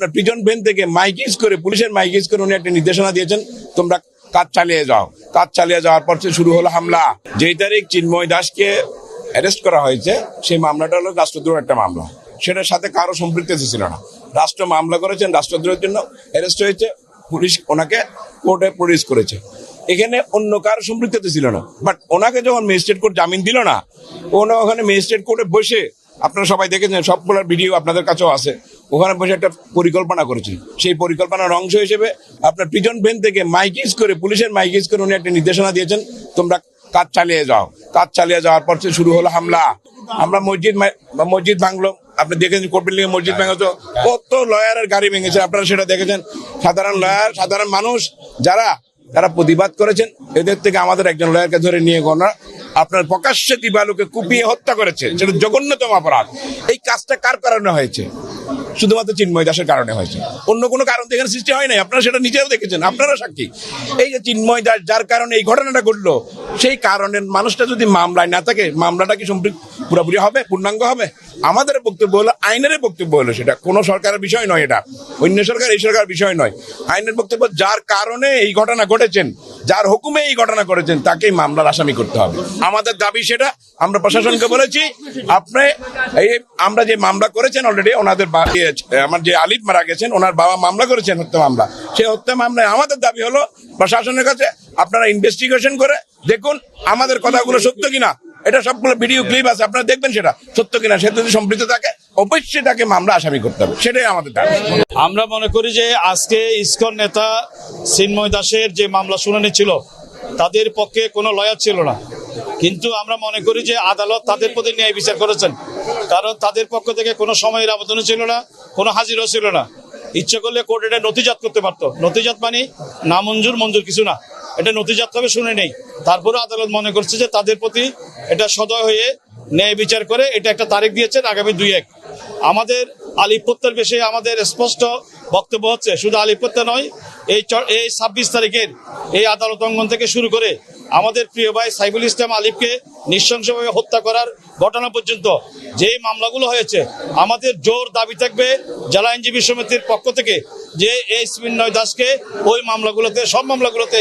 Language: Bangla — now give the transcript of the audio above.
আপনার প্রিজন ভেন থেকে মাইকিস করে, পুলিশের মাইকিস করে উনি একটা নির্দেশনা দিয়েছেন, তোমরা কাজ চালিয়ে যাও। কাজ চালিয়ে যাওয়ার পর শুরু হলো হামলা। যেই তারিখ চিন্ময় দাসকে অ্যারেস্ট করা হয়েছে, সেই মামলাটা হলো রাষ্ট্রদ্রোহ একটা মামলা। সেটার সাথে কারও সম্পৃক্ততা ছিল না। রাষ্ট্র মামলা করেছেন, রাষ্ট্রদ্রোহের জন্য অ্যারেস্ট হয়েছে, পুলিশ ওনাকে কোর্টে প্রডিউস করেছে। এখানে অন্য কারও সম্পৃক্ততা ছিল না। বাট ওনাকে যখন ম্যাজিস্ট্রেট কোর্ট জামিন দিল না, ওনা ওখানে ম্যাজিস্ট্রেট কোর্টে বসে, আপনারা সবাই দেখেছেন, সবগুলোর ভিডিও আপনাদের কাছেও আছে। ওখানে বসে একটা পরিকল্পনা করেছেন সেই পরিকল্পনার অংশ হিসেবে আপনার প্রিজন ভেন থেকে মাইকিস করে পুলিশের মাইকিস করে উনি একটা নির্দেশনা দিয়েছেন তোমরা কাজ চালিয়ে যাও। কাজ চালিয়ে যাওয়ার পর থেকে শুরু হলো হামলা। আমরা মসজিদ মসজিদ ভাঙলো। আপনি দেখেছেন এ মসজিদ ভেঙেছে। কত লয়ারের গাড়ি ভেঙেছে আপনারা সেটা দেখেছেন। সাধারণ লয়ার সাধারণ মানুষ যারা তারা প্রতিবাদ করেছেন এদের থেকে আমাদের একজন লয়ারকে ধরে নিয়ে গণা আপনার প্রকাশ্যে দিবালুকে কুপিয়ে হত্যা করেছে। সেটা জঘন্যতম অপরাধ। এই কাজটা কার কারণে হয়েছে? শুধুমাত্র চিন্ময় দাসের কারণে হয়েছে। অন্য কোনো কারণ তো এখানে সৃষ্টি হয় নাই। আপনারা সেটা নিজেও দেখেছেন। আপনারা সাক্ষী। এই যে চিন্ময় দাস, যার কারণে এই ঘটনাটা ঘটলো, সেই কারণের মানুষটা যদি মামলায় না থাকে, মামলাটা কি সম্পৃক্ত পুরোপুরি হবে, পূর্ণাঙ্গ হবে? আমাদের বক্তব্য হলো, আইনের বক্তব্য হলো সেটা। কোনো সরকারের বিষয় নয় এটা। অন্য সরকার, এই সরকার বিষয় নয়। আইনের বক্তব্য যার কারণে এই ঘটনা ঘটেছেন যার হুকুমে এই ঘটনা করেছেন, তাকেই মামলার আসামি করতে হবে। আমাদের দাবি সেটা, আমরা প্রশাসনকে বলেছি, আপনি এই আমরা যে মামলা করেছেন অলরেডি ওনাদের আমার যে আলিফ মারা গেছেন, ওনার বাবা মামলা করেছেন হত্যা মামলা। সেই হত্যা মামলায় আমাদের দাবি হলো, প্রশাসনের কাছে আপনারা ইনভেস্টিগেশন করে দেখুন, আমাদের কথাগুলো সত্য কিনা। এটা সবগুলো ভিডিও ক্লিপ আছে, আপনারা দেখবেন সেটা। সত্য কিনা সে যদি সম্পৃক্ত থাকে অবশ্যই তাকে মামলা আসামি করতে হবে। সেটাই আমাদের দাবি। আমরা মনে করি যে আজকে ইসকন নেতা চিন্ময় দাসের যে মামলা শুনানি ছিল, তাদের পক্ষে কোনো লয়ার ছিল না। কিন্তু আমরা মনে করি যে আদালত তাদের প্রতি ন্যায় বিচার করেছেন। কারণ তাদের পক্ষ থেকে কোনো সময়ের আবেদনও ছিল না, কোনো হাজিরও ছিল না। ইচ্ছে করলে কোর্ট এটা নথিজাত করতে পারতো। নথিজাত মানে না মঞ্জুর মঞ্জুর কিছু না। এটা নথিজাত হবে শুনে নেই। তারপরে আদালত মনে করছে যে তাদের প্রতি এটা সদয় হয়ে ন্যায় বিচার করে এটা একটা তারিখ দিয়েছেন আগামী দুই এক। আমাদের আলিপুত্তর বিষয়ে আমাদের স্পষ্ট বক্তব্য হচ্ছে, শুধু আলিপুত্তর নয়, এই এই ছাব্বিশ তারিখের এই আদালত অঙ্গন থেকে শুরু করে আমাদের প্রিয় ভাই সাইফুল ইসলাম আলিফকে নৃশংসভাবে হত্যা করার ঘটনা পর্যন্ত যে মামলাগুলো হয়েছে, আমাদের জোর দাবি থাকবে জেলা আইনজীবী সমিতির পক্ষ থেকে যে এই নয় দাসকে ওই মামলাগুলোতে, সব মামলাগুলোতে